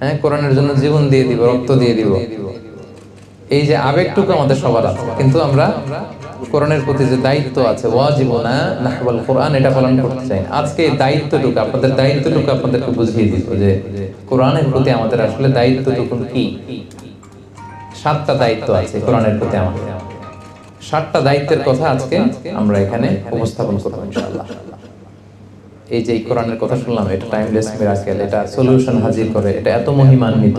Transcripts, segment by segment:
হ্যাঁ কোরআনের জন্য জীবন দিয়ে দিব রক্ত দিয়ে দিব এই যে আবেগটুকু আমাদের সবার আছে। কিন্তু আমরা কোরআনের প্রতি যে দায়িত্ব আছে ওয়াজিবুনা নাহওয়াল কোরআন এটা পালন করতে চাই আজকে এই দায়িত্বটুকু আপনাদের দায়িত্বটুকু আপনাদেরকে বুঝিয়ে দিব যে কোরআনের প্রতি আমাদের আসলে দায়িত্বটুকু কি? সাতটা দায়িত্ব আছে কোরআনের প্রতি আমাদের। সাতটা দায়িত্বের কথা আজকে আমরা এখানে উপস্থাপন করব ইনশাআল্লাহ। এই যে কোরআনের কথা শুনলাম, এটা টাইমলেস মিরাকেল এটা সলিউশন হাজির করে, এটা এত মহিমান্বিত,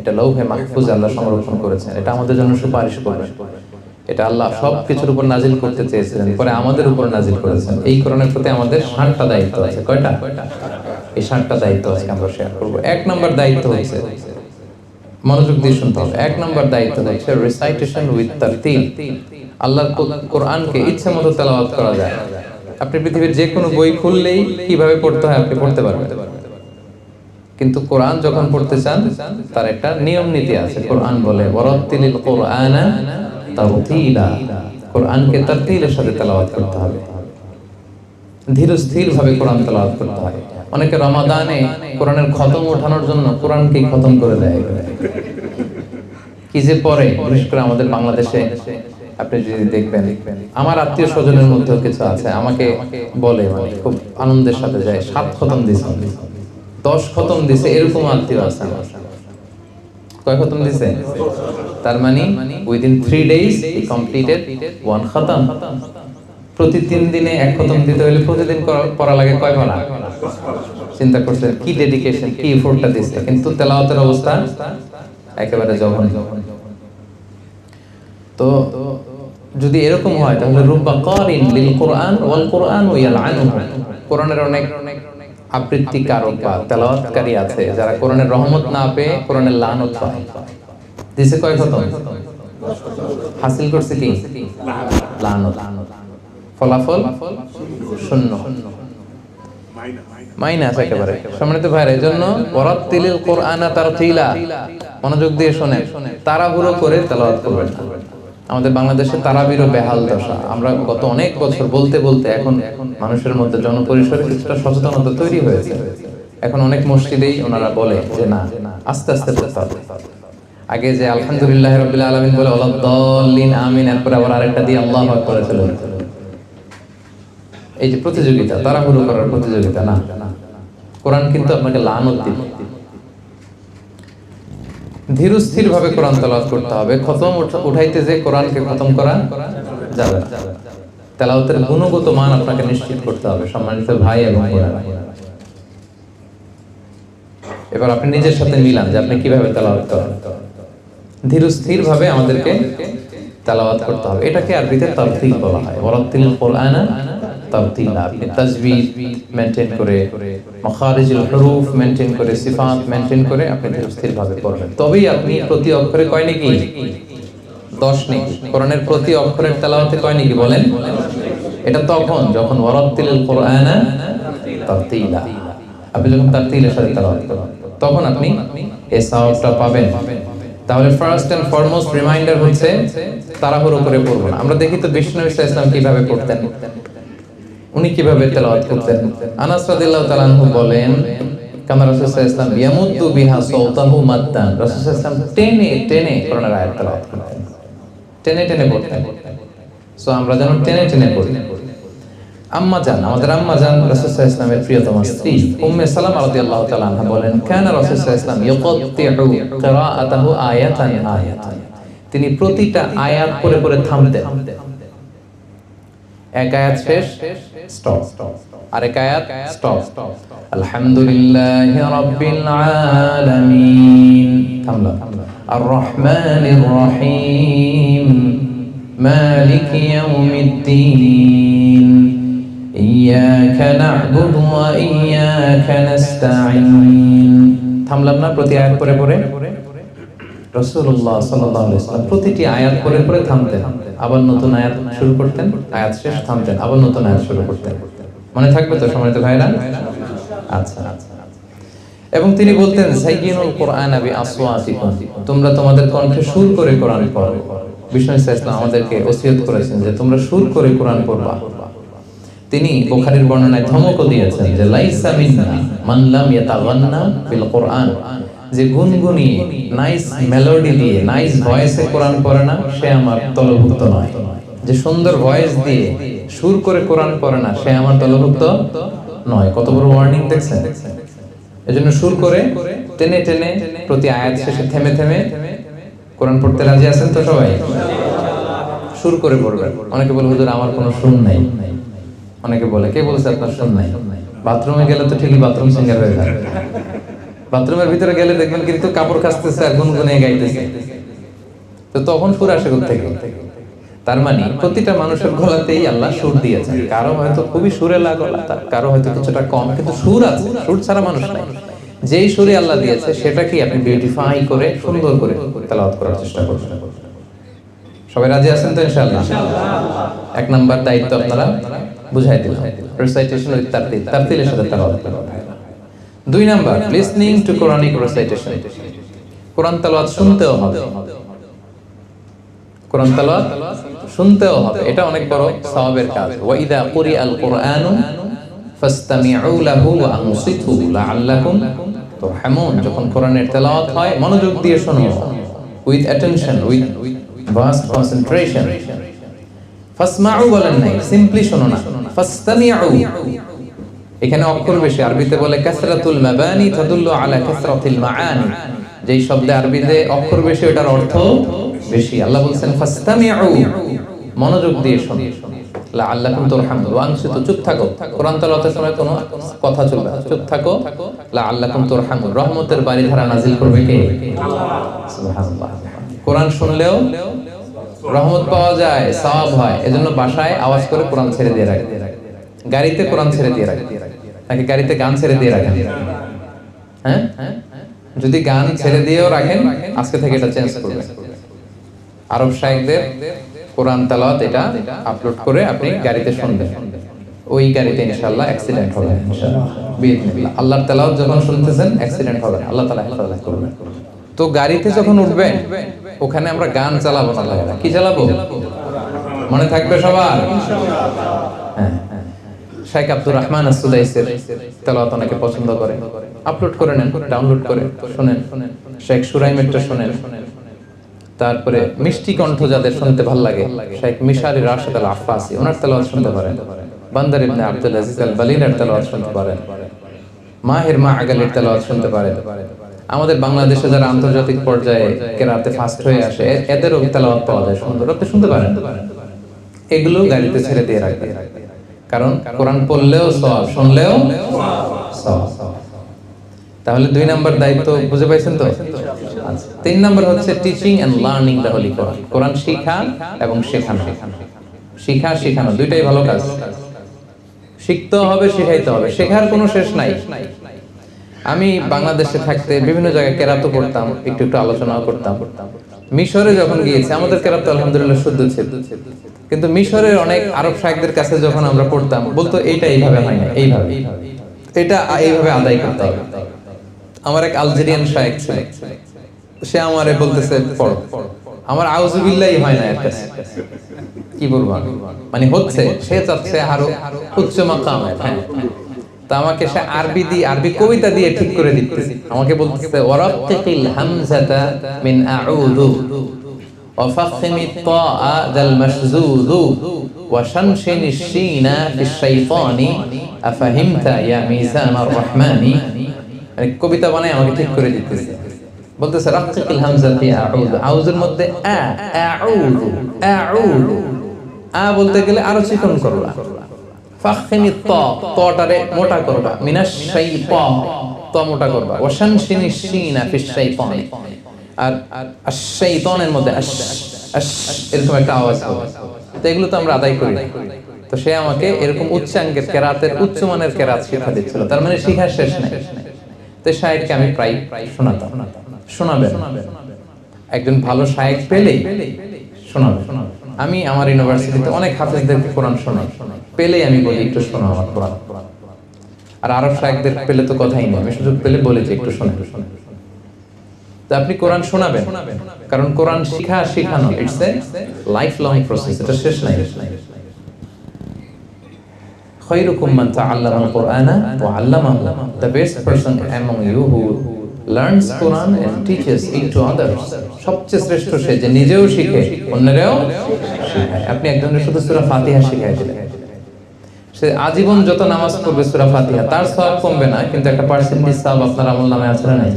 এটা লৌহে মাহফুজ আল্লাহ সংরক্ষণ করেছেন, এটা আমাদের জন্য সুপারিশ করবে এটা আল্লাহ সব কিছুর উপর নাজিল করতে চেয়েছিলেন, পরে আমাদের উপর নাজিল করেছেন। এই কোরআনের প্রতি আমাদের ষাটটা দায়িত্ব আছে, কয়টা? এই ষাটটা দায়িত্ব আজকে আমরা শেয়ার করব। এক নম্বর দায়িত্ব হচ্ছে, মনোযোগ দিয়ে শুনতে হবে, এক নম্বর দায়িত্ব হচ্ছে রিসাইটেশন উইথ তারতিল আল্লাহর কোরআনকে ইচ্ছা মতো তেলাওয়াত করা যায়। আপনি পৃথিবীর যে কোনো বই খুললেই কীভাবে পড়তে হয় আপনি পড়তে পারবেন। কিন্তু কোরআন যখন পড়তে চান, তার একটা নিয়ম নীতি আছে। কোরআন বলে সাথে করতে হবে। ধীর স্থির ভাবে কোরআন তেলাওয়াত করতে অনেকে রমাদানে কোরআনের খতম ওঠানোর জন্য কোরআনকেই খতম করে দেয়। কি যে পরে, বিশেষ করে আমাদের বাংলাদেশে আপনি যদি দেখবেন, আমার আত্মীয় স্বজনের মধ্যেও কিছু আছে, আমাকে বলে মানে খুব আনন্দের সাথে যায়, সাত খতম দিছে, দশ খতম দিছে, এরকম আত্মীয় আছে কয় খতম দিছে? তার মানে উইদিন থ্রি কমপ্লিটেড ওয়ান খতম। প্রতি তিন দিনে এক খতম দিতে হলে প্রতিদিন পড়া লাগে কয় পড়া চিন্তা করছে কি ডেডিকেশন কি এফোর্টটা কিন্তু তেলাওয়াতের অবস্থা একেবারে জঘন্য। তো যদি এরকম হয়, তাহলে রুব্বা কারিন লিল কোরআন ওয়াল কোরআন ইয়ালআনুহু কোরআনের অনেক আবৃত্তিকারক বা তেলাওয়াতকারী আছে, যারা কোরআনের রহমত না পেয়ে কোরআনের লানত পায় দিছে কয় হাসিল করছে কি? লানত। ফলাফল শূন্য। মাইনাস একেবারে। সম্মানিত ভাইরা এই জন্য ওরাত্তিলিল কোরআনা তারতিলা মনোযোগ দিয়ে শোনেন। তাড়াহুড়ো করে তেলাওয়াত করবেন না। আমাদের বাংলাদেশে তারাবিরও বেহাল দশা। আমরা গত অনেক বছর বলতে বলতে এখন মানুষের মধ্যে জনপরিসরে কিছুটা সচেতনতা তৈরি হয়েছে। এখন অনেক মসজিদেই ওনারা বলে যে, না, আস্তে আস্তে পড়তে হবে। আগে যে, আলহামদুলিল্লাহ রবিল আলমিন বলে ওলাদ্দলিন আমিন। এরপরে আবার আরেকটা দিয়ে আল্লাহ করে চলে এই যে প্রতিযোগিতা, তাড়াহুড়ো করার প্রতিযোগিতা, না। কোরআন কিন্তু আপনাকে লানত দিবে। ধীর স্থির ভাবে কোরআন তেলাওয়াত করতে হবে। খতম উঠাইতে যে কোরআনকে খতম করা যাবে। তেলাওয়াতের গুণগত মান আপনাকে নিশ্চিত করতে হবে, সম্মানিত ভাই এবং এবার আপনি নিজের সাথে মিলান যে আপনি কীভাবে তেলাওয়াত করেন। ধীর স্থির ভাবে আমাদেরকে তেলাওয়াত করতে হবে। এটাকে আরবিতে তারতিল বলা হয়। ওয়ারাত্তিল কোরআনা তারতিলা আপনি তাজবিদ মেনটেন করে মাখারিজুল হুরুফ মেনটেন করে সিফাত মেনটেন করে আপনি ধীর স্থির ভাবে পড়বেন। তবেই আপনি প্রতি অক্ষরে কয় নাকি? দশ নেকি? কোরআনের প্রতি অক্ষরের তেলাওয়াতে কয় নাকি বলেন? এটা তখন যখন ওয়ারাত্তিল কোরআনা তারতিলা আপনি যখন তারতিলের সাথে তেলাওয়াত করবেন তখন আপনি এই সাওয়াবটা পাবেন। তাহলে ফার্স্ট এন্ড ফরমোস্ট রিমাইন্ডার হচ্ছে তাড়াহুড়ো করে পড়ব না আমরা দেখি তো বিষ্ণু ইসলাম কীভাবে পড়তেন। উনি কীভাবে তেলাওয়াত করতেন? আনাস রাদিয়াল্লাহু তাআলা বলেন, কামা রাসূল সাল্লাল্লাহু আলাইহি ওয়াসাল্লাম ইয়ামুদ্দু বিহা সাওতাহু মাদ্দান। রাসূল সাল্লাল্লাহু আলাইহি ওয়াসাল্লাম টেনে টেনে কোরআনের আয়াত তেলাওয়াত করতেন। টেনে টেনে পড়তেন। সো আমরা যেন টেনে টেনে পড়ি। আম্মা জান, আমাদের আম্মা জান রাসূল সাল্লাল্লাহু আলাইহি ওয়াসাল্লামের প্রিয়তমা স্ত্রী। উম্মে সালামা রাদিয়াল্লাহু তাআলা আনহা বলেন, কানা রাসূল সাল্লাল্লাহু আলাইহি ওয়াসাল্লাম ইয়াকাত্তিউ কিরাআতাহু আয়াতান আয়াতান। তিনি প্রতিটা আয়াত পড়ে পড়ে থামতেন। এক আয়াত শেষ? স্টপ আরেক আয়াত? স্টপ আলহামদুলিল্লাহি রাব্বিল আলামিন। থামলাম আর রহমানির রহিম। মালিক ইয়াউমিদ্দিন। না'বুদু ওয়া ইয়াকা নাস্তাঈন। থামলাম না প্রতি আয়াত পরে পরে রসুল্লাহ প্রতিটি আয়াত পরে থামতেন। আবার নতুন আয়াত শুরু করতেন, আয়াত শেষ থামতেন, আবার নতুন আয়াত শুরু করতেন। মনে থাকবে তো ভাইরা আচ্ছা। এবং তিনি বলতেন তোমরা তোমাদের কণ্ঠে সুর করে কোরআন পড়ো। বিষ্ণু ইসলাম আমাদেরকে ওসিয়ত করেছেন যে, তোমরা সুর করে কোরআন পড়বা। তিনি বুখারীর বর্ণনায় ধমকও দিয়েছেন যে, লাইসা মিন্না মান লাম ইয়াতাগান্না কোরআন। যে গুনগুনিয়ে নাইস মেলোডি দিয়ে নাইস ভয়েসে কোরআন পড়ে না, সে আমার দলভুক্ত নয়। যে সুন্দর ভয়েস দিয়ে সুর করে কোরআন পড়ে না, সে আমার দলভুক্ত নয়। কত বড় ওয়ার্নিং দেখছেন? এজন্য সুর করে টেনে টেনে প্রতি আয়াত শেষে থেমে থেমে কোরআন পড়তে রাজি আছেন তো সবাই? সুর করে পড়বেন। অনেকে বলে, হুজুর, আমার কোনো সুর নাই। অনেকে বলে, কে বলছে আপনার সুর নাই? বাথরুমে গেলে তো ঠিকই বাথরুম সিঙ্গার হয়ে যাবে বাথরুমের ভিতরে গেলে দেখবেন কিন্তু কাপড় কাচতেছে আর গুনগুনে গাইতেছে। তো তখন সুর আসে থেকে। তার মানে প্রতিটা মানুষের গলাতেই আল্লাহ সুর দিয়েছেন। কারও হয়তো খুবই সুরে লাগলা কারও হয়তো কিছুটা কম, কিন্তু সুর আছে। সুর ছাড়া মানুষ নাই। যেই সুরে আল্লাহ দিয়েছে সেটাকে আপনি বিউটিফাই করে, সুন্দর করে তেলাওয়াত করার চেষ্টা করবেন। সবাই রাজি আছেন তো ইনশাআল্লাহ? এক নাম্বার দায়িত্ব আপনারা বুঝাই দিলাম। Recitation with তারতিল। তারতিলের সাথে তেলাওয়াত করবেন দুই number listening to Quranic recitation কোরআন তেলাওয়াত শুনতেও হবে। কোরআন তেলাওয়াত শুনতেও হবে। এটা অনেক বড় সওয়াবের কাজ। ওয়া ইদা কুরিআল কুরআনু ফাসতামিউ লাহু ওয়া আনসিতু লাআল্লাকুম তুরহামুন। যখন কোরআনের তেলাওয়াত হয়, মনোযোগ দিয়ে শোনো। With attention with vast concentration ফাসমাউ বলেন নাই সিম্পলি শোনো না। ফাসতামিউ এখানে অক্ষর বেশি, আরবিতে বলে কাসরাতুল মাবানি তাদুল্লু আলা কাসরাতিল মাআনি। যেই শব্দে আরবিতে অক্ষর বেশি, ওটার অর্থ বেশি। আল্লাহ বলছেন, ফাসতামিউ মনোযোগ দিয়ে শোনো। লাআল্লাকুম তুরহামুন। ওয়া আনসিতু চুপ থাকো। কোরআন তেলাওয়াতের সময় কোনো কথা চলবে না। চুপ থাকো। লাআল্লাকুম তুরহামুন। রহমতের বাড়িধারা নাজিল করবে কে? সুবহানাল্লাহ। কোরআন শুনলেও রহমত পাওয়া যায়, সওয়াব হয়। এজন্য বাসায় আওয়াজ করে কোরআন ছেড়ে দিয়ে রাখে গাড়িতে কোরআন ছেড়ে দিয়ে রাখে নাকি গাড়িতে গান ছেড়ে দিয়ে রাখেন। হ্যাঁ? যদি গান ছেড়ে দিয়েও রাখেন, আজকে থেকে এটা চেঞ্জ করবে আরব শাহেকদের কোরআন তালাওয়াত এটা আপলোড করে আপনি গাড়িতে শুনবেন। ওই গাড়িতে ইনশাআল্লাহ অ্যাক্সিডেন্ট হবে, ইনশাআল্লাহ। আল্লাহর তেলাওয়াত যখন শুনতেছেন অ্যাক্সিডেন্ট হবে। আল্লাহ তাআলা হেফাজত করবেন। তো গাড়িতে যখন উঠবেন, ওখানে আমরা গান চালাবো না। কি চালাবো? মনে থাকবে সবার? হ্যাঁ। শেখ আব্দুর রহমান আসুলাইসের তেলাওয়াত অনেকে পছন্দ করে। আপলোড করে নেন ডাউনলোড করে, শুনেন। শেখ সুরাইমেরটা শুনেন। তারপরে মিষ্টি কণ্ঠ যাদের শুনতে ভালো লাগে, শেখ মিশারি রাশেদ আল আফাসি ওনার তেলাওয়াত শুনতে পারেন। বান্দার ইবনে আব্দুল আজিজ আল বালিনের তেলাওয়াত শুনতে পারেন। মাহের মা আগালের তেলাওয়াত শুনতে পারেন। আমাদের বাংলাদেশে যারা আন্তর্জাতিক পর্যায়ে কেরাতে ফাস্ট হয়ে আসে এদেরও তেলাওয়াত পাওয়া যায় সুন্দর। আপনি শুনতে পারেন। এগুলো গাড়িতে ছেড়ে দিয়ে রাখবে কারণ কোরআন পড়লেও সব শুনলেও তাহলে দুই নাম্বার দায়িত্ব বুঝে পাইছেন তো? আচ্ছা। তিন নাম্বার হচ্ছে teaching and learning the holy Quran কোরআন শিখা এবং শেখানো। শিখা। শেখানো দুইটাই ভালো কাজ। শিখতে হবে শেখাইতে হবে। শেখার কোনো শেষ নাই। আমি বাংলাদেশে থাকতে বিভিন্ন জায়গায় কেরাতো পড়তাম একটু একটু আলোচনাও করতাম। মিশরে যখন গিয়েছি আমাদের কেরাতো আলহামদুলিল্লাহ শুদ্ধ ছিল। কিন্তু মিশরের অনেক আরব শাহেকদের কাছে যখন আমরা পড়তাম, বলতো এইটা এইভাবে হয় না এইভাবে। এটা এইভাবে আদায় করতে হবে। আমার এক আলজেরিয়ান শাহেক ছিল, সে আমারে বলতেছে, পড়ো, আমার আউজুবিল্লাহি হয় না কাছে। কি বলব? মানে হচ্ছে, সে চাচ্ছে আরও উচ্চ মাকাম হ্যাঁ। তা আমাকে সে আরবি দিয়ে, আরবি কবিতা দিয়ে ঠিক করে দিতেছে আমাকে বলতেছে ওয়ারাক্কিল হামজাতা মিন আউযু। وفخم الطاء ذا المشذوذ وشنشن الشين في الشيطان أفهمت يا ميزان الرحمن মানে কবিতা বানায় আমাকে ঠিক করে দিতেছে বলতেছে রাক্কিল হামজা ফি আউযু আউযুর মধ্যে আ আউযু আউযু আ বলতে গেলে আরো চিকন করবা ফাখিমি ত তটারে মোটা করবা মিনাশ শাইতান ত মোটা করবা ওয়াশানশিনি শিনা ফি শাইতান আর মধ্যে এরকম একটা আওয়াজ তো এগুলো তো আমরা আদায় করি। তো সে আমাকে এরকম উচ্চাঙ্গের কেরাতের, উচ্চমানের কেরাত শিক্ষা দিচ্ছিল। তার মানে শেষ তো আমি প্রায় শোনাতাম। শোনাবেন। একজন ভালো শায়েক পেলেই শোনাবেন। আমি আমার ইউনিভার্সিটিতে অনেক হাফেজদেরকে কোরআন শোনাই। পেলেই আমি বলি, একটু শোনো আমার কোরআন। আর আরব শায়েকদের পেলে তো কথাই নেই। আমি সুযোগ পেলে বলেছি একটু শোনে শোনে আপনি কোরআন শোনাবেন। কারণ কোরআন শিখা শিখানো it's a life long process এটা শেষ নাই। খৈরুকুম মান তাআল্লামাল ওয়া আল্লামাহু। The best person among you who learns Quran and teaches it to others সবচেয়ে শ্রেষ্ঠ সে যে নিজেও শিখে, অন্যরাও শিখায়। আপনি একজনের শুধু সূরা ফাতিহা শিখাই দিলেন সে আজীবন যত নামাজ পড়বে সূরা ফাতিহা তার সওয়াব কমবে না কিন্তু একটা পার্সেন্টেজ সওয়াব আপনার আমল নামে আছে না নাই?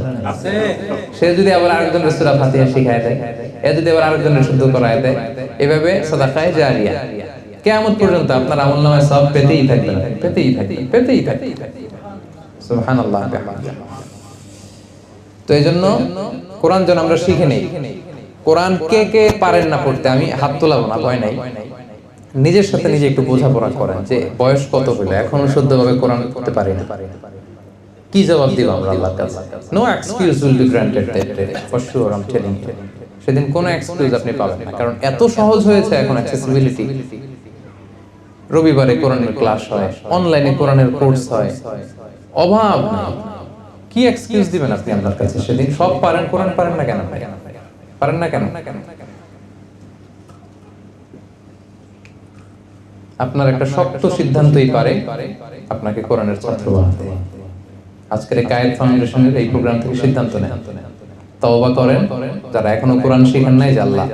সে যদি আবার আরেকজনের সূরা ফাতিহা শিখায় দেয় এ যদি আবার আরেকজনের শুদ্ধ করায় দেয় এভাবে সাদাকায়ে জারিয়া। কিয়ামত পর্যন্ত আপনার আমল নামে সব পেতেই থাকবে পেতেই থাকবে পেতেই থাকবে। সুবহানাল্লাহ তো এই জন্য কোরআন যেন আমরা শিখে নেই কোরআন কে কে পারেন না পড়তে আমি হাত তোলাবো না ভয় নাই। নিজের সাথে নিজে একটু বোঝাপড়া করেন যে বয়স কত হলো? এখনও শুদ্ধভাবে কোরআন পড়তে পারি না কি জবাব দিব আমরা আল্লাহর কাছে? No excuse will be granted that for sure I am telling you সেদিন কোনো এক্সকিউজ আপনি পাবেন না, কারণ এত সহজ হয়েছে এখন অ্যাক্সেসিবিলিটি রবিবারে কোরআনের ক্লাস হয় অনলাইনে কোরআনের কোর্স হয়। অভাব কি এক্সকিউজ দিবেন আপনি আপনার কাছে? সেদিন সব পারেন, কোরআন পারেন না কেন? পারেন না কেন? আপনার একটা শক্ত সিদ্ধান্তই পারে আপনাকে কোরআনের ছাত্র বানাতে আজকের কায়েদ ফাউন্ডেশনের এই প্রোগ্রাম থেকে সিদ্ধান্ত নেন। তওবা করেন। যারা এখনও কোরআন শিখেন নাই যে আল্লাহ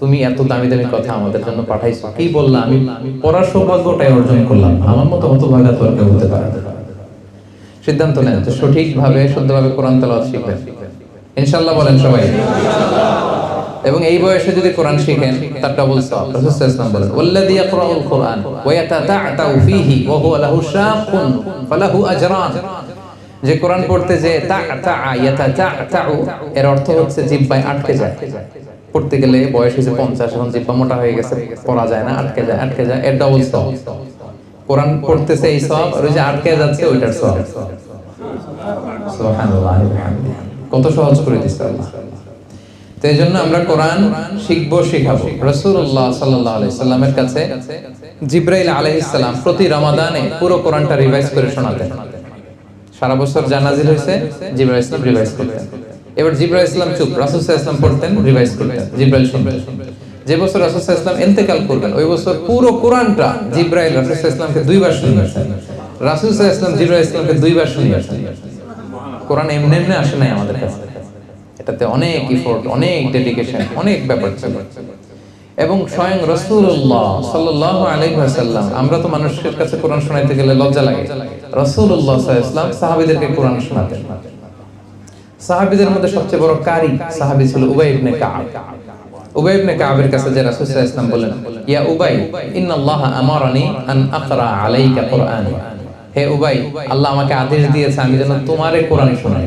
তুমি এত দামি দামি কথা আমাদের জন্য পাঠাইছো। কি বললা? আমি পড়ার সৌভাগ্যটাই অর্জন করলাম। আমার মতো হত ভাগা তোর কেউ হতে পারে না। সিদ্ধান্ত নেন। যে সঠিকভাবে শুদ্ধভাবে কোরআন তেলাওয়াত শিখবেন। ইনশাআল্লাহ বলেন সবাই। এবং এই বয়সে যদি কোরআন শিখেন, তার ডাবল সওয়াব সাল্লাল্লাহু ওয়া ফীহি ওয়া হুয়া লাহু ফালাহু আজরান। যে কোরআন পড়তে যে এর অর্থ হচ্ছে জিহ্বায় আটকে যায়। পড়তে গেলে বয়স হয়েছে 50 এখন জিহ্বা মোটা হয়ে গেছে, পড়া যায় না, আটকে যায় আটকে যায়, এর ডাবল সওয়াব কোরআন পড়তেছে এই সওয়াব আর ওই যে আটকে যাচ্ছে, ওইটার সুবহানাল্লাহ কত সহজ করে দিচ্ছে আল্লাহ। তো জন্য আমরা কোরআন রসুল্লাহ সাল্লাহ সাল্লামের কাছে জিব্রাইল আলহিসাল্লাম প্রতি রমাদানে পুরো কোরআনটা রিভাইজ করে শোনাতেন। সারা বছর হয়েছে ইসলাম রিভাইজ করতেন। এবার ইসলাম চুপ ইসলাম পড়তেন রিভাইজ করতেন যে বছর রাসুল ইসলাম ইন্তেকাল করবেন, ওই বছর পুরো কোরআনটা জিব্রাইল রাসুল ইসলামকে দুইবার শুনিয়েছেন রাসুল ইসলাম জিব্রাইল ইসলামকে দুইবার শুনিয়েছেন কোরআন এমনি এমনি আসে নাই আমাদের কাছে। এটাতে অনেক ইফোর্ট অনেক ডেডিকেশন অনেক ব্যাপার ছিল। এবং স্বয়ং রসুল্লাহ সাল্লাহ আলাইসাল্লাম আমরা তো মানুষের কাছে কোরআন শোনাইতে গেলে লজ্জা লাগে। রসুল্লাহ ইসলাম সাহাবিদেরকে কোরআন শোনাতেন। সাহাবিদের মধ্যে সবচেয়ে বড় কারি সাহাবি ছিল উবাই ইবনে কাব উবাই ইবনে কাবের কাছে যে রাসূল ওয়াসাল্লাম বলেন ইয়া উবাই, ইন্নাল্লাহ আমারানি আন আকরা আলাইকা কুরআন। হে উবাই, আল্লাহ আমাকে আদেশ দিয়েছে আমি যেন তোমারে কোরআন শোনাই।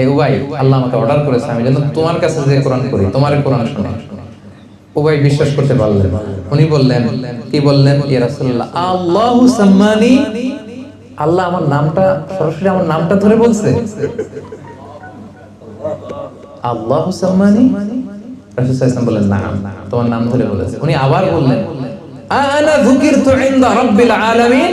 হে উবাই, আল্লাহ আমাকে অর্ডার করেছে, আমি যেন তোমার কাছে যে কোরআন করি তোমার কোরআন শোনাই উবাই বিশ্বাস করতে পারলেন। উনি বললেন, কি বললেন? ইয়া রাসূলুল্লাহ, আল্লাহু সাম্মানি, আল্লাহ আমার নামটা, সরাসরি আমার নামটা ধরে বলছে। আল্লাহু সাম্মানি? রাসূল সাল্লাল্লাহু বললেন না তোমার নাম ধরে বলেছে। উনি আবার বললেন, আনা যুকিরতু ইনদা রাব্বিল আলামিন?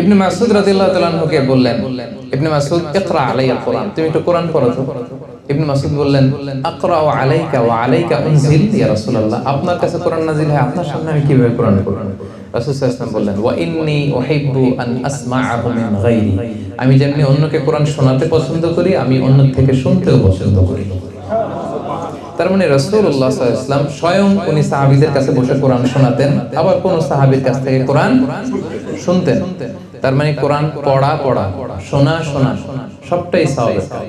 ইবনে মাসউদ রাদিয়াল্লাহু তাআলা আনহুকে বললেন, ইবনে মাসউদ, ইকরা আলাইয়া কোরআন। তুমি একটু কোরআন পড়ো তো। ইবনে মাসউদ বললেন, আকরা ওয়া আলাইকা ওয়া আলাইকা উনজিল ইয়া রাসূলুল্লাহ। আপনার কাছে কোরআন নাজিল হয়, আপনার সামনে আমি কীভাবে কোরআন পড়ব? রাসূল সাল্লাল্লাহু বললেন, ওয়া ইন্নী উহিব্বু আন আসমা'াহু মিন গায়রি। আমি যেমনি অন্যকে কোরআন শোনাতে পছন্দ করি, আমি অন্য থেকে শুনতেও পছন্দ করি। তার মানে রাসূলুল্লাহ সাল্লাল্লাহু স্বয়ং উনি সাহাবীদের কাছে বসে কোরআন শোনাতেন, আবার কোন সাহাবীর কাছ থেকে কোরআন শুনতেন। তার মানে কোরআন পড়া পড়া, শোনা শোনা, সবটাই সওয়াবের কাজ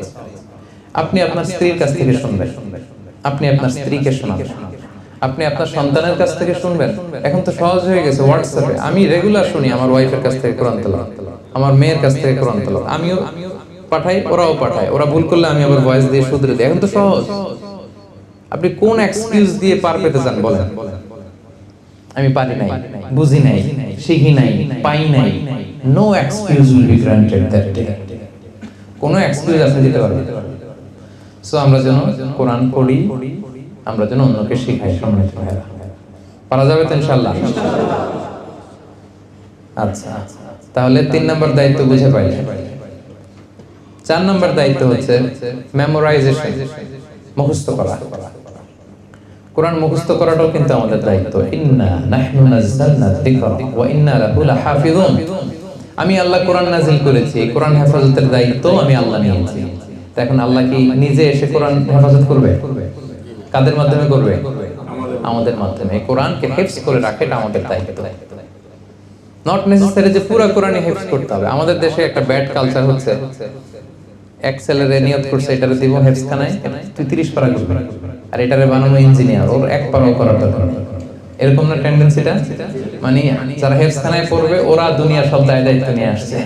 আপনি আপনার স্ত্রীর কাছ থেকে শুনবেন। আপনি আপনার স্ত্রীকে শোনাবেন। আপনি আপনার সন্তানের কাছ থেকে শুনবেন। এখন তো সহজ হয়ে গেছে হোয়াটসঅ্যাপে আমি রেগুলার শুনি আমার ওয়াইফের কাছ থেকে কোরআন তেলাওয়াত। আমার মেয়ের কাছ থেকে কোরআন তেলাওয়াত। আমিও পাঠাই, ওরাও পাঠায়। ওরা ভুল করলে আমি আবার ভয়েস দিয়ে শুধরে দিই। এখন তো সহজ। আপনি কোন এক্সকিউজ দিয়ে পার পেতে চান বলেন? আমি পারি নাই, বুঝি নাই, শিখি নাই, পাই নাই no excuse will be granted that day কোনো এক্সকিউজ আপনি দিতে পারবেন সো আমরা যেন কোরআন পড়ি, আমরা যেন অন্যকে শিখাই, সম্মানিত ভাইরা পারা যাবে তো ইনশাল্লাহ আচ্ছা তাহলে তিন নম্বর দায়িত্ব বুঝে পাই। চার নম্বর দায়িত্ব হচ্ছে মেমোরাইজেশন মুখস্থ করা। কোরআন মুখস্থ করাটাও কিন্তু আমাদের দায়িত্ব। ইন্না নাহনু নাযালনা যিকরা ওয়া ইন্না লাহু লাহাফিজুন আমি আল্লাহ কোরআন নাজিল করেছি কোরআন হেফাজতের দায়িত্ব আমি আল্লাহ নিয়েছি। এখন আল্লাহ কি নিজে এসে কোরআন হেফাজত করবে? কাদের মাধ্যমে করবে? আমাদের মাধ্যমে। কোরআনকে হেফজ করে রাখে এটা আমাদের দায়িত্ব। নট নেসেসারি যে পুরো কোরআনই হেফজ করতে হবে। আমাদের দেশে একটা ব্যাড কালচার হচ্ছে। এক ছেলেরে নিয়ত করছে এটারে দিব তুই তিরিশ পারা করবি। আর এটারে বানানো ইঞ্জিনিয়ার ওর এক পারাও করার দরকার। এরকম না টেন্ডেন্সিটা মানে যারা হেফজ পড়বে ওরা দুনিয়ার সব দায় দায়িত্ব নিয়ে আসছে।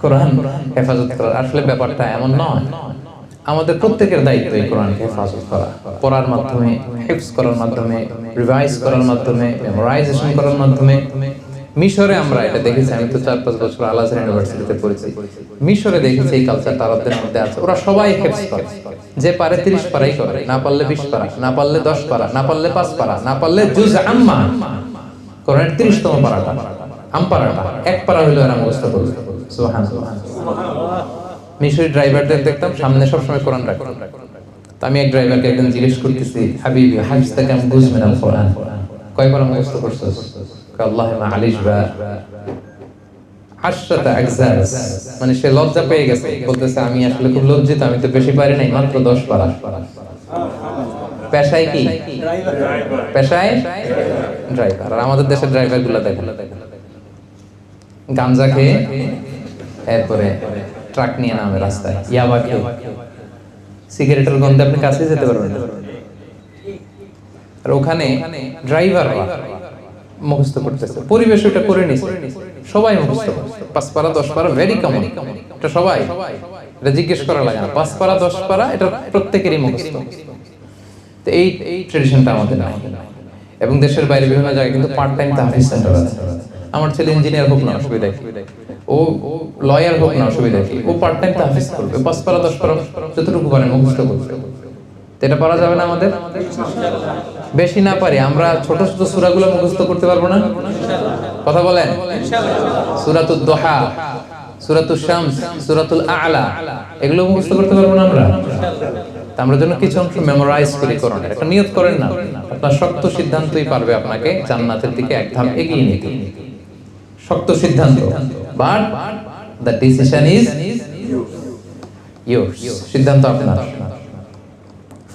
কোরআন হেফাজত করার আসলে ব্যাপারটা এমন নয়। আমাদের প্রত্যেকের দায়িত্ব এই কোরআনকে হেফাজত করা। পড়ার মাধ্যমে হেফজ করার মাধ্যমে রিভাইজ করার মাধ্যমে মেমোরাইজেশন করার মাধ্যমে মিশরে আমরা এটা দেখেছি আমি তো চার পাঁচ বছর আল আজহার ইউনিভার্সিটিতে পড়েছি। মিশরে দেখেছি এই কালচার তারাদের মধ্যে আছে। ওরা সবাই হেফজ করে। যে পারে তিরিশ পারাই করে না পারলে বিশ পারা না পারলে দশ পারা না পারলে পাঁচ পারা না পারলে জুজ আম্মা। কোরআনের তিরিশতম পারাটা। আম পারাটা। এক পারা হইল এরা মুখস্থ করবে। সুবহান মিশরি ড্রাইভারদের দেখতাম সামনে সবসময় কোরআন রাখতো। তো আমি এক ড্রাইভারকে একদিন জিজ্ঞেস করতেছি হাবিবি হাফিজ আমি কোরআন কয় পারা মুখস্থ করছস? বা আশরাতা আজজাজ মানে সে লজ্জা পেয়ে গেছে। বলতেছে, আমি আসলে খুব লজ্জিত, আমি তো বেশি পারি নাই, মাত্র 10 পারা। পেশায় কি? পেশায়? ড্রাইভার। আর আমাদের দেশের ড্রাইভারগুলো দেখেন। গাঞ্জা খেয়ে এরপরে ট্রাক নিয়ে নামে রাস্তায়। ইয়াবা খেয়ে। সিগারেটের গন্ধে আপনি কাছে যেতে পারবেন আর ওখানে ড্রাইভাররা মুখস্থ করতেছে। পরিবেশ ওটা করে নিছে। সবাই মুখস্থ পাঁচ পারা, দশ পারা ভেরি কমন এটা সবাই। এটা জিজ্ঞেস করা লাগে না। পাঁচ পারা, দশ পারা, এটা প্রত্যেকেরই মুখস্থ। তো এই এই ট্রেডিশনটা আমাদের নাই। এবং দেশের বাইরে বিভিন্ন জায়গায় কিন্তু পার্ট টাইম তাহফিজ সেন্টার আছে। আমার ছেলে ইঞ্জিনিয়ার হোক না অসুবিধা কি? ও লয়ার হোক না অসুবিধা কি? ও পার্ট টাইম তাহফিজ করবে। পাঁচ পারা, দশ পারা, যতটুকু পারে মুখস্থ করবে। তো এটা পারা যাবে না আমাদের? বেশি না পারি, আমরা ছোট ছোট সূরাগুলো মুখস্থ করতে পারব না? কথা বলেন। সূরাতুদ দোহা সূরাতুল শামস, সূরাতুল আ'লা, এগুলো মুখস্থ করতে পারব না আমরা? আমরা যেন কিছু অংশ মেমোরাইজ করি কোরআনের। একটা নিয়ত করেন না, আপনার শক্ত সিদ্ধান্তই পারবে আপনাকে জান্নাতের দিকে এক ধাপ এগিয়ে নিতে। শক্ত সিদ্ধান্ত। But the decision is yours সিদ্ধান্ত আপনার।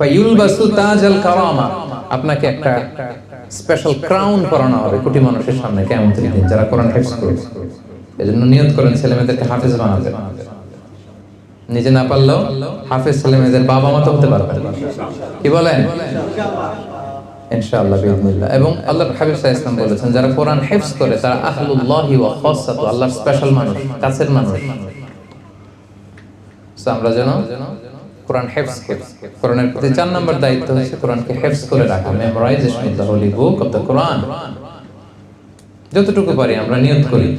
ফায়ুলবাসু তাজাল কারামা। আপনাকে একটা স্পেশাল ক্রাউন পরানো হবে কোটি মানুষের সামনে কেমন দিন যারা কোরআন হেফজ করবে এজন্য নিয়ত করেন ছেলে মেয়েদেরকে হাফেজ বানাবেন নিজে না পারলেও হাফেজ ছেলে মেয়েদের বাবা মা তো হতে পারবে কি বলেন? ইনশাআল্লাহ এবং আল্লাহর হাবিব সাল্লাল্লাহু বলেছেন, যারা কোরআন হেফজ করে, তারা আহলুল্লাহি ওয়া খাসাতু, আল্লাহর স্পেশাল মানুষ, কাছের মানুষ। আমরা যেন কোরআন হেফজ করি কোরআনের প্রতি চার নম্বর দায়িত্ব হচ্ছে কোরআনকে হেফজ করে রাখা memorization of the holy book of the Quran যতটুকু পারি আমরা নিয়ত করি।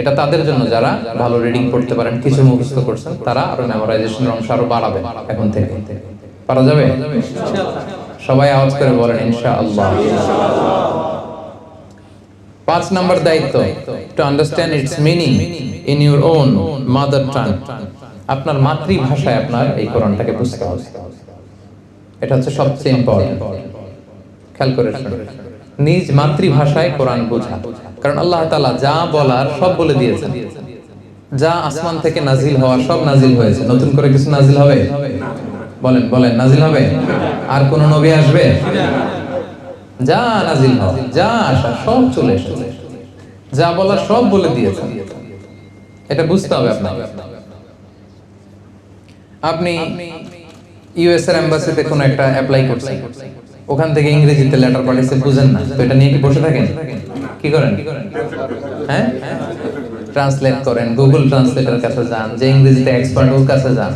এটা তাদের জন্য যারা ভালো রিডিং পড়তে পারেন, কিছু মুখস্থ করছেন, তারা আরও মেমোরাইজেশনের অংশ আরও বাড়াবে এখন থেকে। পারা যাবে? সবাই আওয়াজ করে বলেন, ইনশাআল্লাহ। পাঁচ নম্বর দায়িত্ব to understand its meaning in your own mother tongue আপনার মাতৃভাষায় আপনার এই কোরআনটাকে বুঝতে হবে। এটা হচ্ছে সবচেয়ে ইম্পর্টেন্ট খেয়াল করে। নিজ মাতৃভাষায় কোরআন বোঝা। কারণ আল্লাহ তাআলা যা বলার সব বলে দিয়েছেন। যা আসমান থেকে নাজিল হওয়া সব নাজিল হয়েছে। নতুন করে কিছু নাজিল হবে? বলেন বলেন, নাজিল হবে? আর কোন নবী আসবে? যা নাজিল হওয়া যা আসা সব চলে এসেছে। যা বলা সব বলে দিয়েছেন। এটা বুঝতে হবে আপনার আপনি ইউএস এর এম্বাসিতে কোনো একটা অ্যাপ্লাই করছেন। ওখান থেকে ইংরেজিতে লেটার পাঠিয়েছে বুঝেন না। তো এটা নিয়ে কি বসে থাকেন? কি করেন? হ্যাঁ? ট্রান্সলেট করেন গুগল ট্রান্সলেটর কাছে যান, যে ইংরেজিতে এক্সপার্ট ওর কাছে যান।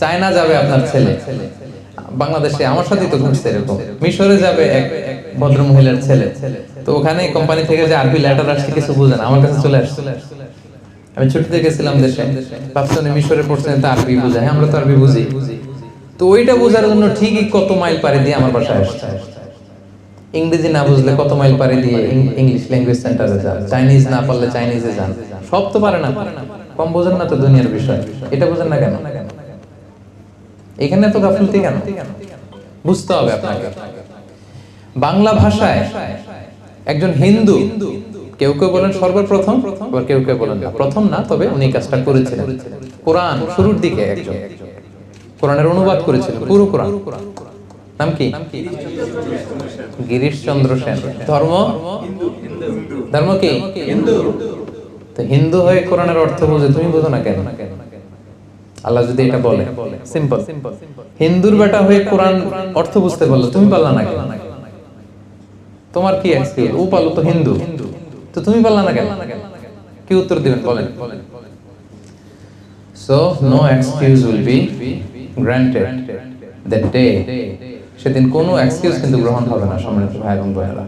চায়না যাবে আপনার ছেলে। বাংলাদেশে আমার সাথে তো ঘটছে এরকম। মিশরে যাবে এক ভদ্র মহিলার ছেলে। তো ওখানে কোম্পানি থেকে যে আরবি লেটার আসছে, কিছু বুঝেন আমার কাছে চলে আসছে। আমি ছুটিতে গেছিলাম দেশে। ভাবছি উনি মিশরে পড়ছেন তো আরবি বুঝায় আমরা তো আরবি বুঝি। তো ওইটা বোঝার জন্য ঠিকই কত মাইল পাড়ি দিয়ে আমার বাসায় আসছে। ইংরেজি না বুঝলে কত মাইল পাড়ি দিয়ে ইংলিশ ল্যাঙ্গুয়েজ সেন্টারে যান। চাইনিজ না পারলে চাইনিজে যান। সব তো পারে না। কম বোঝেন না তো দুনিয়ার বিষয়। এটা বোঝেন না কেন? এখানে তো গাফিলতি কেন? বুঝতে হবে আপনাকে। বাংলা ভাষায় একজন হিন্দু কেউ কেউ বলেন সর্বপ্রথম আবার কেউ কেউ বলেন না। প্রথম না তবে উনি কাজটা করেছিলেন। কোরআন শুরুর দিকে একজন। কোরআনের অনুবাদ করেছিলেন পুরো কোরআন। নাম কি? গিরিশ চন্দ্র সেন। ধর্ম? ধর্ম কি? হিন্দু। তো হিন্দু হয়ে কোরআনের অর্থ বুঝে তুমি বুঝো না কেন? আল্লাহ যদি এটা বলে সিম্পল। হিন্দুর বেটা হয়ে কোরআন অর্থ বুঝতে বলল তুমি পারলা না কেন? তোমার কি এক্সকিউজ ও পারল তো হিন্দু। তো তুমি পারলা না কেন? কি উত্তর দিবেন, বলেন। So no excuse will be granted that day সেদিন কোনো এক্সকিউজ কিন্তু গ্রহণ হবে না সম্মানিত ভাই এবং বোনেরা।